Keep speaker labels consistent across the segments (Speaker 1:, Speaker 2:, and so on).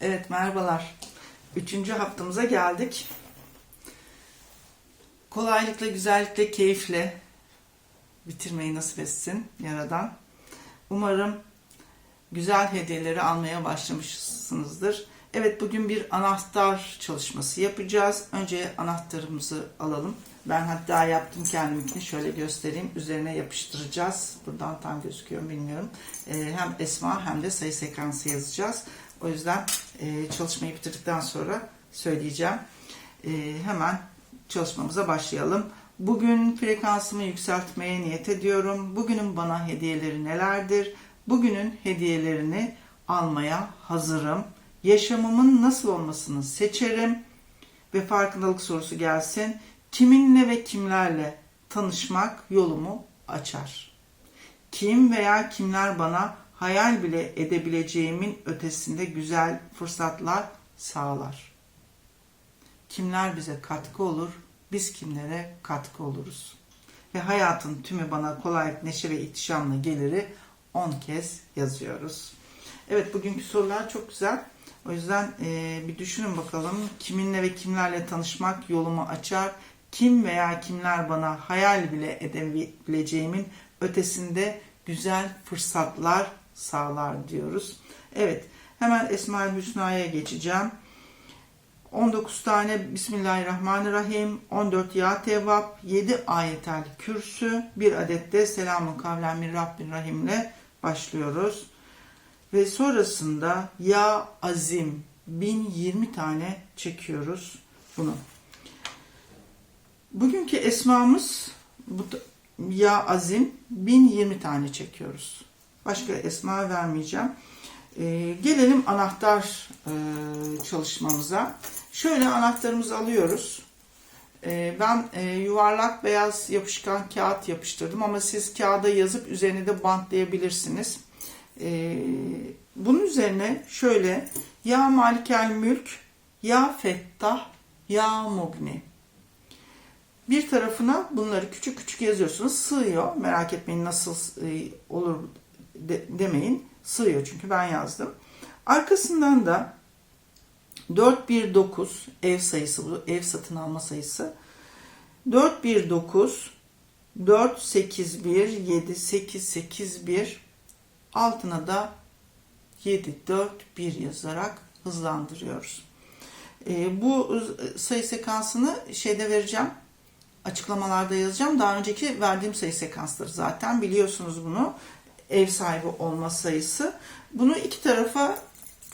Speaker 1: Evet merhabalar. Üçüncü haftamıza geldik. Kolaylıkla, güzellikle, keyifle bitirmeyi nasip etsin Yaradan. Umarım güzel hediyeleri almaya başlamışsınızdır. Evet bugün bir anahtar çalışması yapacağız. Önce anahtarımızı alalım. Ben hatta yaptım kendiminkini şöyle göstereyim. Üzerine yapıştıracağız. Buradan tam gözüküyor bilmiyorum. Ee, hem esma hem de sayı sekansı yazacağız. O yüzden e, çalışmayı bitirdikten sonra söyleyeceğim. E, hemen çalışmamıza başlayalım. Bugün frekansımı yükseltmeye niyet ediyorum. Bugünün bana hediyeleri nelerdir? Bugünün hediyelerini almaya hazırım. Yaşamımın nasıl olmasını seçerim ve farkındalık sorusu gelsin. Kiminle ve kimlerle tanışmak yolumu açar? Kim veya kimler bana hayal bile edebileceğimin ötesinde güzel fırsatlar sağlar? Kimler bize katkı olur? Biz kimlere katkı oluruz? Ve hayatın tümü bana kolaylık, neşe ve ihtişamla geliri 10 kez yazıyoruz. Evet bugünkü sorular çok güzel. O yüzden e, bir düşünün bakalım kiminle ve kimlerle tanışmak yolumu açar. Kim veya kimler bana hayal bile edebileceğimin ötesinde güzel fırsatlar sağlar diyoruz. Evet hemen Esma-ül Hüsna'ya geçeceğim. 19 tane Bismillahirrahmanirrahim, 14 Ya Tevvap, 7 ayetel kürsü, bir adet de Selamun Kavlen min Rabbin Rahim ile başlıyoruz. Ve sonrasında Ya Azim 1020 tane çekiyoruz bunu. Bugünkü esmamız Ya Azim 1020 tane çekiyoruz. Başka esma vermeyeceğim. Ee, gelelim anahtar e, çalışmamıza. Şöyle anahtarımızı alıyoruz. Ee, ben e, yuvarlak beyaz yapışkan kağıt yapıştırdım ama siz kağıda yazıp üzerine de bantlayabilirsiniz. Ee, bunun üzerine şöyle Ya Malikel Mülk, Ya Fettah, Ya Mugni. Bir tarafına bunları küçük küçük yazıyorsunuz. Sığıyor. Merak etmeyin nasıl e, olur de, demeyin. Sığıyor çünkü ben yazdım. Arkasından da 419 ev sayısı bu. Ev satın alma sayısı. 419 481 7881 altına da 741 yazarak hızlandırıyoruz. E, bu sayı sekansını şeyde vereceğim. Açıklamalarda yazacağım. Daha önceki verdiğim sayı sekansları zaten biliyorsunuz bunu. Ev sahibi olma sayısı. Bunu iki tarafa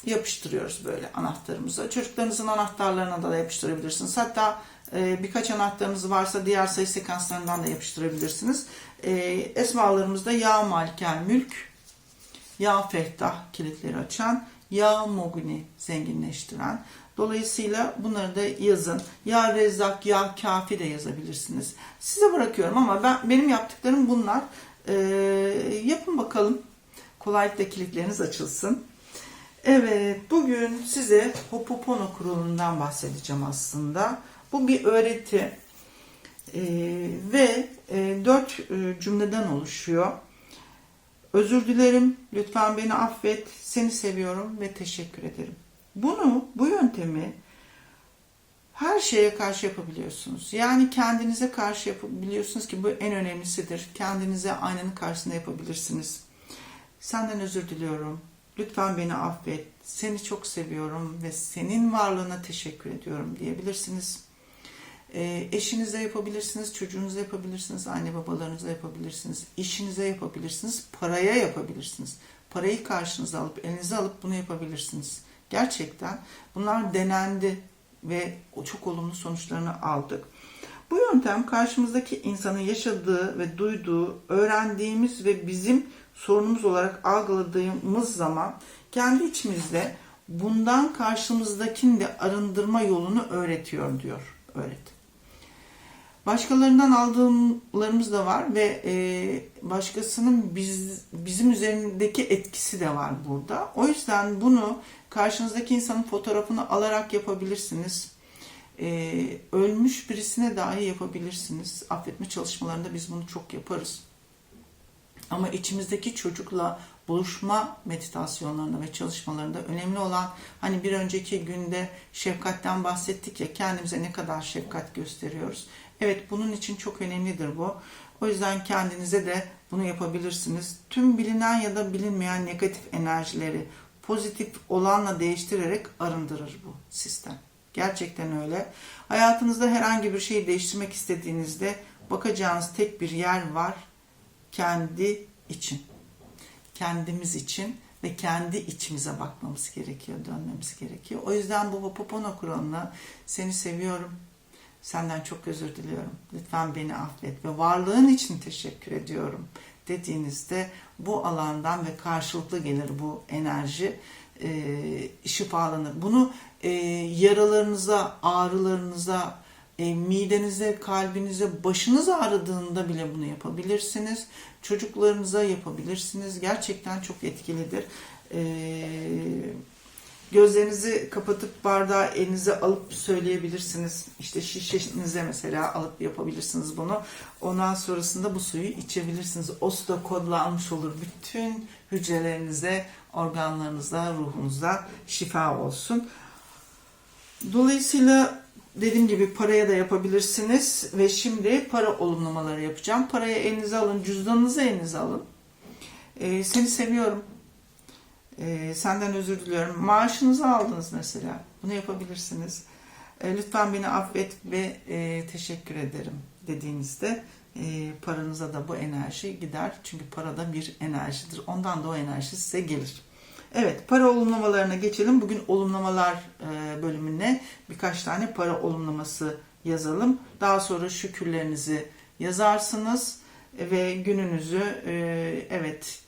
Speaker 1: yapıştırıyoruz böyle anahtarımıza. Çocuklarınızın anahtarlarına da yapıştırabilirsiniz. Hatta e, birkaç anahtarınız varsa diğer sayı sekanslarından da yapıştırabilirsiniz. E, esmalarımızda Ya Malikel Mülk, Ya Fehtah kilitleri açan, Ya Moguni zenginleştiren. Dolayısıyla bunları da yazın. Ya Rezzak, Ya Kafi de yazabilirsiniz. Size bırakıyorum ama ben benim yaptıklarım bunlar. E, yapın bakalım. Kolaylıkla kilitleriniz açılsın. Evet, bugün size Hopopono kurulundan bahsedeceğim aslında. Bu bir öğreti ee, ve e, dört e, cümleden oluşuyor. Özür dilerim, lütfen beni affet, seni seviyorum ve teşekkür ederim. Bunu, bu yöntemi her şeye karşı yapabiliyorsunuz. Yani kendinize karşı yapabiliyorsunuz ki bu en önemlisidir. Kendinize aynanın karşısında yapabilirsiniz. Senden özür diliyorum. Lütfen beni affet. Seni çok seviyorum ve senin varlığına teşekkür ediyorum diyebilirsiniz. E, eşinize yapabilirsiniz, çocuğunuza yapabilirsiniz, anne babalarınıza yapabilirsiniz, işinize yapabilirsiniz, paraya yapabilirsiniz. Parayı karşınıza alıp, elinize alıp bunu yapabilirsiniz. Gerçekten bunlar denendi ve çok olumlu sonuçlarını aldık. Bu yöntem karşımızdaki insanın yaşadığı ve duyduğu, öğrendiğimiz ve bizim sorunumuz olarak algıladığımız zaman kendi içimizde bundan karşımızdakini de arındırma yolunu öğretiyor diyor öğret. Başkalarından aldığımlarımız da var ve e, başkasının biz, bizim üzerindeki etkisi de var burada. O yüzden bunu karşınızdaki insanın fotoğrafını alarak yapabilirsiniz. E, ölmüş birisine dahi yapabilirsiniz. Affetme çalışmalarında biz bunu çok yaparız. Ama içimizdeki çocukla buluşma meditasyonlarında ve çalışmalarında önemli olan hani bir önceki günde şefkatten bahsettik ya kendimize ne kadar şefkat gösteriyoruz. Evet bunun için çok önemlidir bu. O yüzden kendinize de bunu yapabilirsiniz. Tüm bilinen ya da bilinmeyen negatif enerjileri pozitif olanla değiştirerek arındırır bu sistem. Gerçekten öyle. Hayatınızda herhangi bir şeyi değiştirmek istediğinizde bakacağınız tek bir yer var. Kendi için. Kendimiz için ve kendi içimize bakmamız gerekiyor, dönmemiz gerekiyor. O yüzden bu Hopopono kuralına seni seviyorum. Senden çok özür diliyorum. Lütfen beni affet ve varlığın için teşekkür ediyorum dediğinizde bu alandan ve karşılıklı gelir bu enerji e, şifalanır. Bunu e, yaralarınıza, ağrılarınıza, e, midenize, kalbinize, başınız ağrıdığında bile bunu yapabilirsiniz. Çocuklarınıza yapabilirsiniz. Gerçekten çok etkilidir. E, Gözlerinizi kapatıp bardağı elinize alıp söyleyebilirsiniz. İşte şişenize mesela alıp yapabilirsiniz bunu. Ondan sonrasında bu suyu içebilirsiniz. O su da kodlanmış olur. Bütün hücrelerinize, organlarınıza, ruhunuza şifa olsun. Dolayısıyla dediğim gibi paraya da yapabilirsiniz. Ve şimdi para olumlamaları yapacağım. Parayı elinize alın, cüzdanınızı elinize alın. Ee, seni seviyorum. Ee, senden özür diliyorum. Maaşınızı aldınız mesela. Bunu yapabilirsiniz. Ee, lütfen beni affet ve e, teşekkür ederim dediğinizde e, paranıza da bu enerji gider. Çünkü para da bir enerjidir. Ondan da o enerji size gelir. Evet, para olumlamalarına geçelim. Bugün olumlamalar e, bölümüne birkaç tane para olumlaması yazalım. Daha sonra şükürlerinizi yazarsınız ve gününüzü e, evet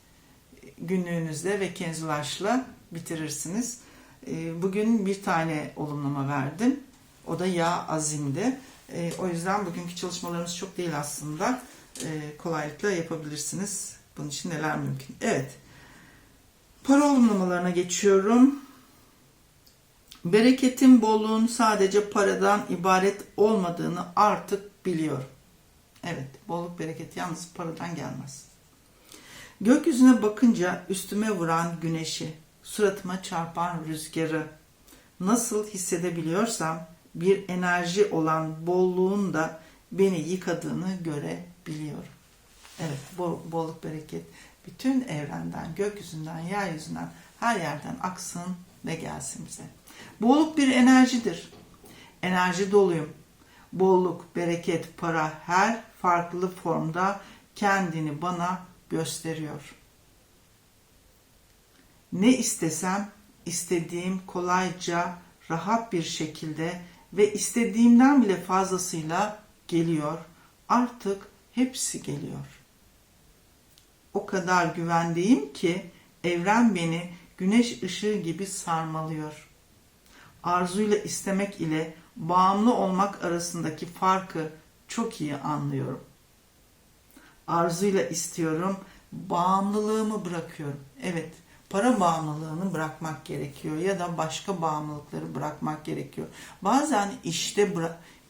Speaker 1: günlüğünüzde ve kenzulaşla bitirirsiniz. E, Bugün bir tane olumlama verdim. O da ya azimdi. O yüzden bugünkü çalışmalarımız çok değil aslında. Kolaylıkla yapabilirsiniz. Bunun için neler mümkün? Evet. Para olumlamalarına geçiyorum. Bereketin, bolluğun sadece paradan ibaret olmadığını artık biliyorum. Evet, bolluk bereket yalnız paradan gelmez. Gökyüzüne bakınca üstüme vuran güneşi, suratıma çarpan rüzgarı nasıl hissedebiliyorsam bir enerji olan bolluğun da beni yıkadığını görebiliyorum. Evet, bol, bolluk bereket bütün evrenden, gökyüzünden, yeryüzünden, her yerden aksın ve gelsin bize. Bolluk bir enerjidir. Enerji doluyum. Bolluk, bereket, para her farklı formda kendini bana gösteriyor. Ne istesem istediğim kolayca, rahat bir şekilde ve istediğimden bile fazlasıyla geliyor. Artık hepsi geliyor. O kadar güvendeyim ki evren beni güneş ışığı gibi sarmalıyor. Arzuyla istemek ile bağımlı olmak arasındaki farkı çok iyi anlıyorum arzuyla istiyorum, bağımlılığımı bırakıyorum. Evet, para bağımlılığını bırakmak gerekiyor ya da başka bağımlılıkları bırakmak gerekiyor. Bazen işte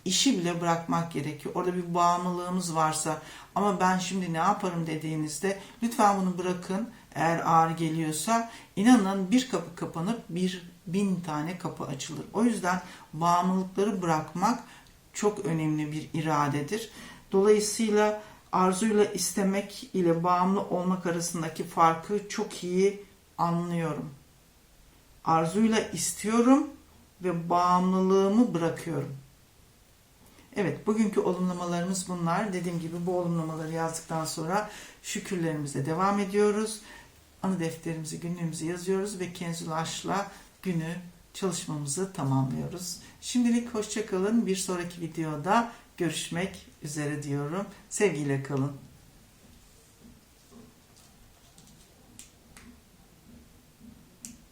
Speaker 1: işi bile bırakmak gerekiyor. Orada bir bağımlılığımız varsa ama ben şimdi ne yaparım dediğinizde lütfen bunu bırakın. Eğer ağır geliyorsa inanın bir kapı kapanıp bir bin tane kapı açılır. O yüzden bağımlılıkları bırakmak çok önemli bir iradedir. Dolayısıyla arzuyla istemek ile bağımlı olmak arasındaki farkı çok iyi anlıyorum. Arzuyla istiyorum ve bağımlılığımı bırakıyorum. Evet, bugünkü olumlamalarımız bunlar. Dediğim gibi bu olumlamaları yazdıktan sonra şükürlerimize devam ediyoruz. Anı defterimizi, günlüğümüzü yazıyoruz ve Kenzulaş'la günü çalışmamızı tamamlıyoruz. Şimdilik hoşçakalın. Bir sonraki videoda görüşmek üzere diyorum. Sevgiyle kalın.